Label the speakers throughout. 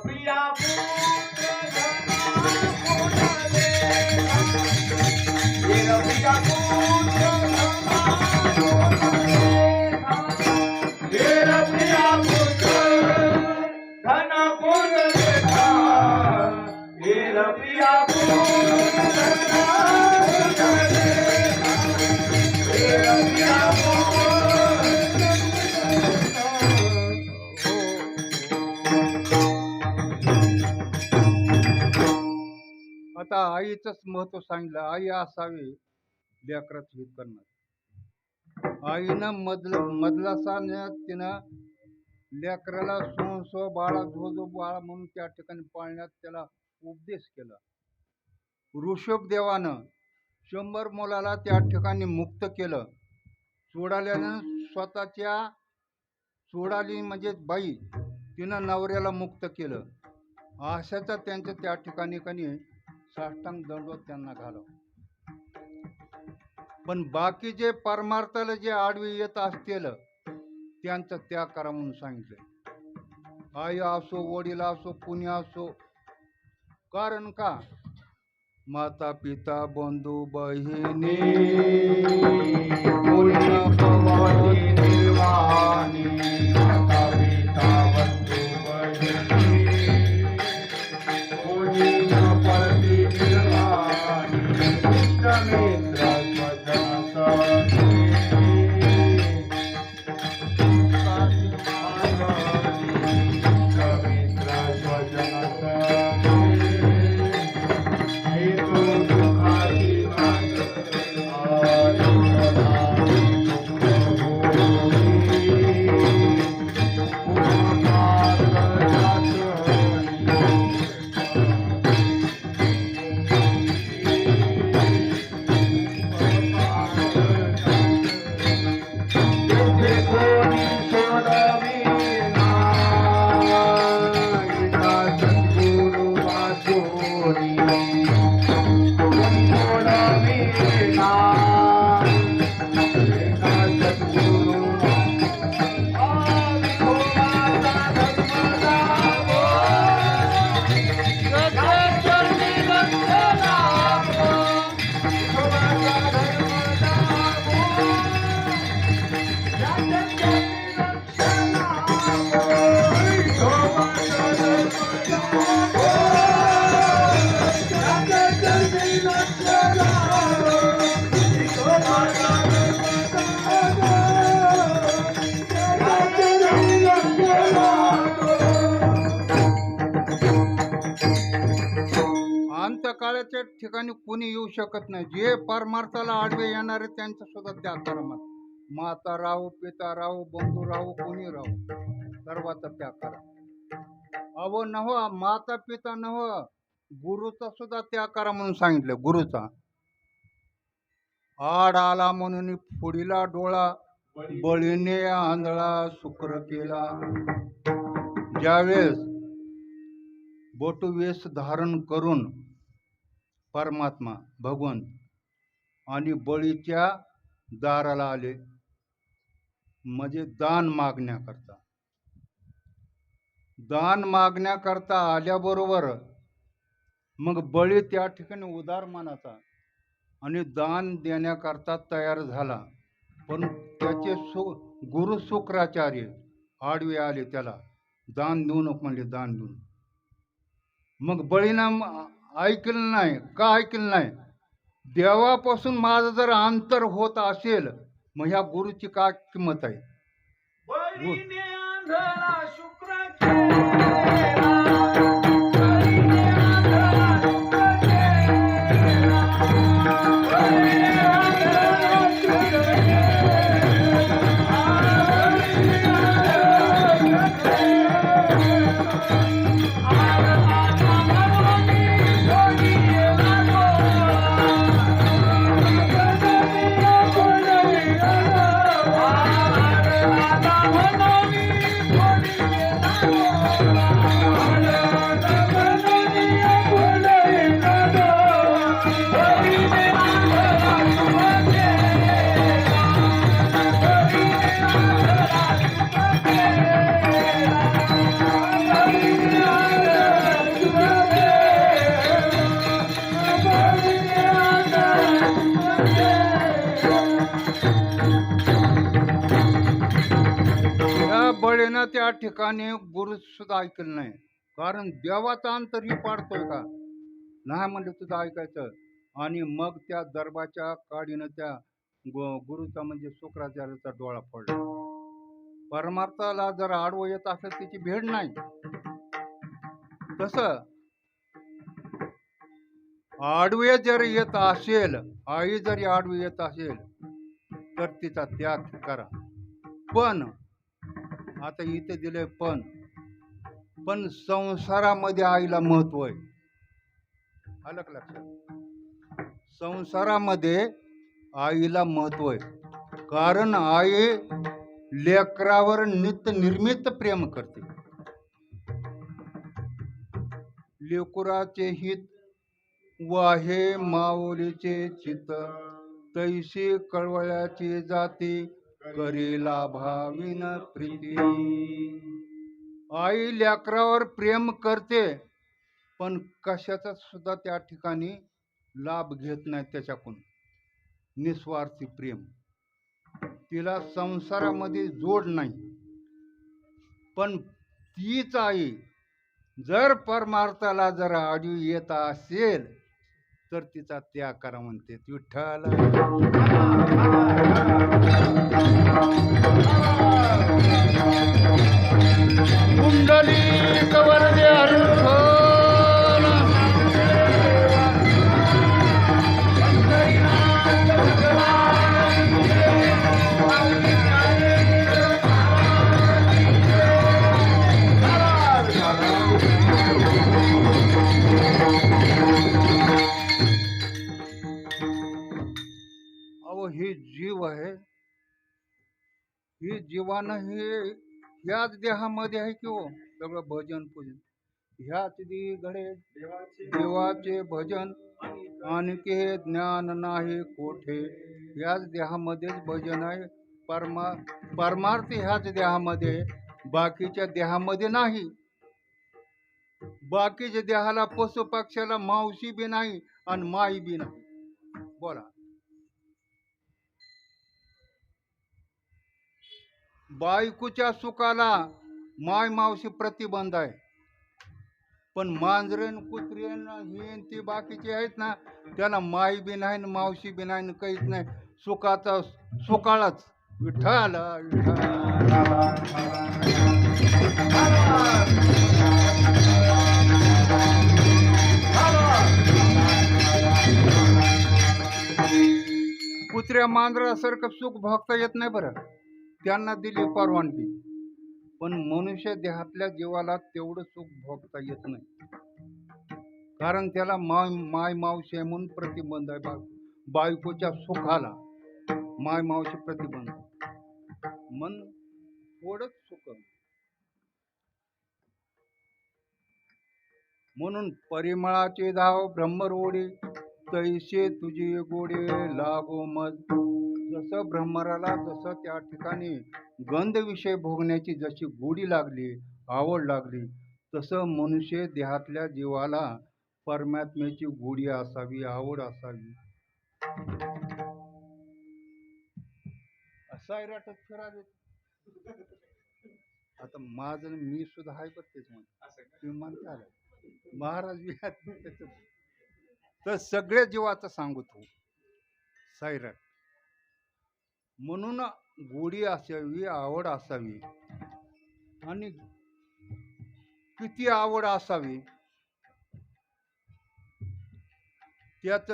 Speaker 1: Freedom.
Speaker 2: आता आईचंच महत्त्व सांगितलं आई असावी लेकरात हित करणार आईनं मधल मधला तिनं लेकराला सो सो बाळा झो झो बाळा म्हणून त्या ठिकाणी पाळण्यात त्याला उपदेश केला. ऋषभदेवानं शंभर मुलाला त्या ठिकाणी मुक्त केलं. सोडाल्यानं स्वतःच्या सोडाली म्हणजे बाई तिनं नवऱ्याला मुक्त केलं. अशाचा त्यांच्या त्या ठिकाणी कनी साष्टांग दंडवत त्यांना घालव. पण बाकी जे परमार्थाला जे आडवी येत असतील त्यांचा त्याग करा म्हणून सांगितलं. आई असो वडील असो कुणी असो. कारण का? माता पिता बंधू बहिणी. ठिकाणी कोणी येऊ शकत नाही. जे परमार्थाला आडवे येणारे त्यांचा सुद्धा त्याग करा माता राहू पिता राहू बंधू राहू कोणी राहू सर्वाचा त्याग करा. अहो नव माता पिता नव गुरुचा सुद्धा त्याग करा म्हणून सांगितलं गुरुचा. आड आला म्हणून फुडीला डोळा बळीने आंधळा शुक्र केला. ज्यावेळेस बोटू वेश धारण करून परमात्मा भगवंत आणि बळीच्या दाराला आले. म्हणजे दान मागण्याकरता. दान मागण्याकरता आल्याबरोबर मग बळी त्या ठिकाणी उदार मानाचा आणि दान देण्याकरता तयार झाला. पण त्याचे सु गुरु शुक्राचार्य आडवे आले त्याला. दान देऊ नको म्हणले दान देऊ मग बळीनं ऐकलं नाही का ऐकलं नाही? देवापासून माझं जर अंतर होत असेल मग ह्या गुरुची काय किंमत आहे? त्या ठिकाणी गुरु सुद्धा ऐकलं नाही. कारण देवाचा अंतरही पाडतोय का? नाही म्हणलं तुझं ऐकायचं. आणि मग त्या दरबाच्या काडीनं त्या गुरुचा म्हणजे शुक्राचार्याचा डोळा पडला परमार्थाला जर आडवं येत असेल त्याची भेट नाही. तस आडवे जर येत असेल आई जरी आडवी येत असेल तर तिचा त्याग करा. पण आता इथे दिले पण. पण संसारामध्ये आईला महत्त्व आहे. आलं का लक्षात? संसारामध्ये आईला महत्त्व आहे. कारण आई लेकरावर नित्य निर्मित प्रेम करते. लेकुराचे हित वाहे माऊलीचे चित तैसे कळवळ्याची जाती करीला भाविन प्रीती. आई लेकरावर प्रेम करते पण कशाचा सुद्धा त्या ठिकाणी लाभ घेत नाही त्याच्याकडून. निस्वार्थी प्रेम. तिला संसारामध्ये जोड नाही. पण तीच आई जर परमार्थाला जर आडू येत असेल तर तिचा त्याग करा म्हणते. विठ्ठल. कुंडली ही हे ह्याच देहामध्ये आहे की हो? सगळं भजन पूजन. ह्याच दी घडे देवाचे भजन आणखी हे ज्ञान नाही कोठे? ह्याच देहामध्येच भजन आहे. परमा परमार्थ ह्याच देहामध्ये बाकीच्या देहामध्ये नाही. बाकीच्या देहाला पशु पक्षाला मावशी बी नाही आणि माई बी नाही. बोला. बायकोच्या सुखाला माय मावशी प्रतिबंध आहे. पण मांजरेन कुत्रेन हे ती बाकीची बाकीचे आहेत ना त्याला माई बी नाही मावशी बी नाही काहीच नाही. सुखाचा सुकाळाच विठ्ठल विठ्ठल. कुत्र्या मांजरासारखं सुख भोगता येत नाही बरं. त्यांना दिली परवानगी. पण मनुष्य देहातल्या जीवाला तेवढं सुख भोगता येत नाही. कारण त्याला माय माय मावशी आहे म्हणून प्रतिबंध आहे बा बायकोच्या सुखाला माय मावशी प्रतिबंध. मन थोडंच सुख म्हणून परिमळाचे धाव ब्रह्मरोडी तैसे तुझी गोडे लागो मज जसं भ्रमराला जसं त्या ठिकाणी. गंध विषय भोगण्याची जशी गोडी लागली आवड लागली तसं मनुष्य देहातल्या जीवाला परमात्म्याची गोडी असावी आवड असावी. असा राटत फिरावे. आता माझं मी सुद्धा आहे बघ तेच आलं. महाराज त्याच्यात. तर सगळ्या जीवाचं सांगू तू. म्हणून गोडी असावी आवड असावी. आणि किती आवड असावी त्याच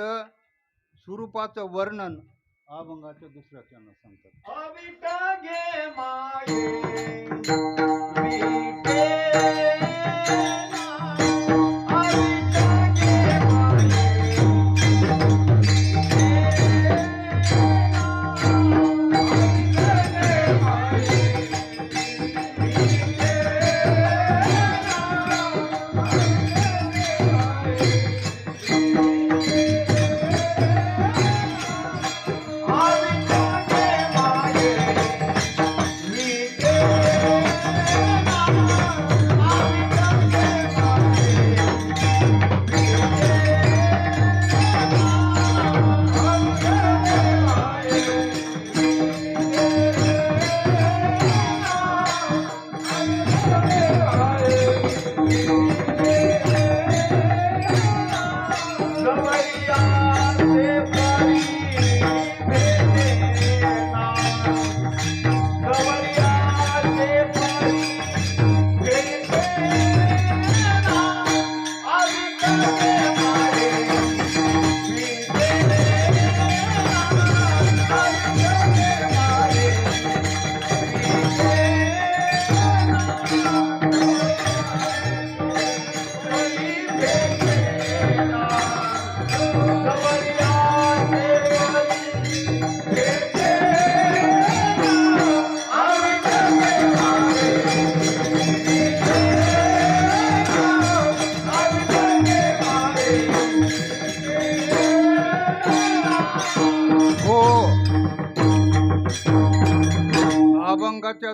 Speaker 2: स्वरूपाचं वर्णन अभंगाच्या दुसऱ्या त्यांना सांगतात.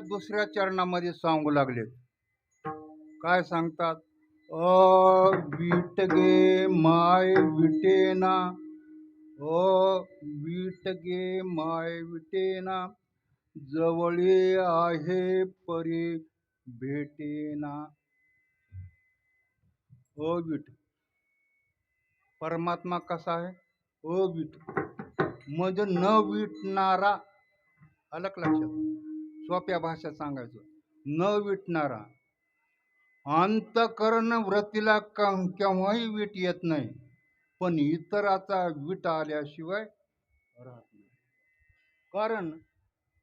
Speaker 2: दुसऱ्या चरणामध्ये सांगू लागलेत काय सांगतात? अ विटगे माय विटेना. अ विटगे माय विटेना. जवळी आहे परी भेटेना. अविट परमात्मा कसा आहे? अविट म्हणजे न विटणारा. अलग लक्षात? सोप्या भाषा सांगायचं. न विटणारा. अंतकरण व्रतीला केव्हाही वीट येत नाही. पण इतराचा वीट आल्याशिवाय राहत नाही. कारण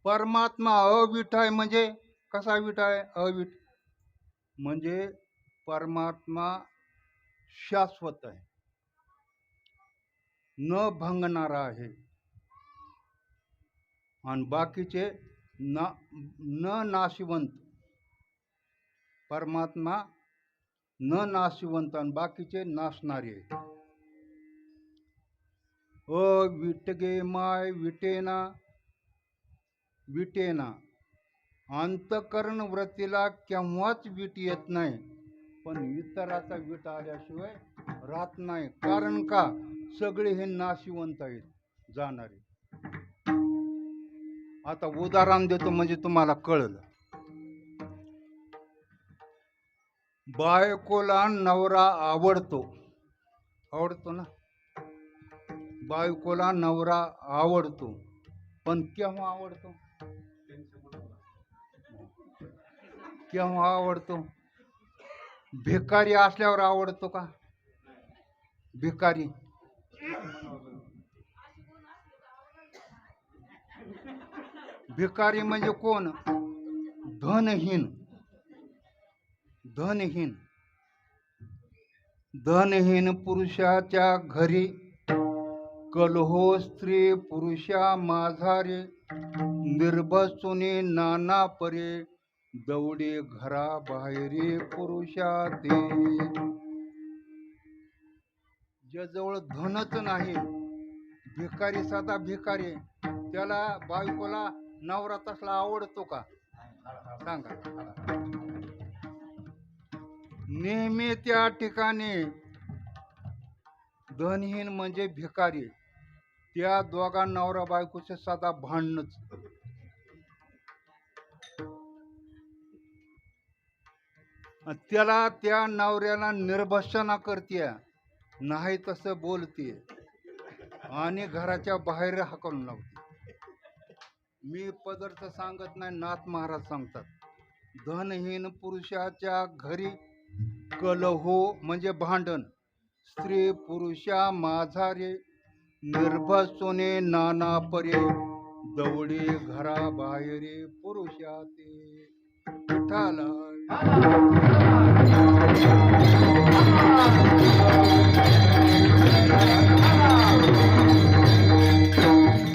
Speaker 2: परमात्मा अवीट आहे म्हणजे कसा विट आहे? अवीट म्हणजे परमात्मा शाश्वत आहे. न भंगणारा आहे. आणि बाकीचे ना न नाशिवंत. परमात्मा न नाशिवंत आणि बाकीचे नाशणारे आहेत. अ विटगे माय विटेना विटेना. अंतकरण व्रतीला केव्हाच वीट येत नाही पण इतराचा वीट आल्याशिवाय राहत नाही. कारण का? सगळे हे नाशिवंत आहेत जाणारे. आता उदाहरण देतो म्हणजे तुम्हाला कळलं. बायकोला नवरा आवडतो. आवडतो ना? बायकोला नवरा आवडतो. पण केव्हा आवडतो? केव्हा आवडतो? भिकारी असल्यावर आवडतो का? भिकारी. भिकारी म्हणजे कोण? धनहीन. धनहीन. धनहीन पुरुषाच्या घरी कलहो स्त्री पुरुषा माझारे निर्बसुनी नाना परे दौडे घरा बाहेरी पुरुषा ते ज्याजवळ धनच नाही भिकारी साधा भिकारी त्याला बायकोला नवरा तसला आवडतो का? सांगा. नेहमी त्या ठिकाणी धनहीन म्हणजे भिकारी. त्या दोघा नवरा बायकोचे सदा भांडणच. त्याला त्या नवऱ्याला निर्भसना करते नाही तसं बोलते आणि घराच्या बाहेर हाकलून लावते मी पदार्थ सांगत नाही नाथ महाराज सांगतात. धनहीन पुरुषाच्या घरी कलहो म्हणजे भांडण. स्त्री पुरुषा माझारे निर्भसोने नाना परे दवडी घरा बाहेरे पुरुषा ते विठ्ठला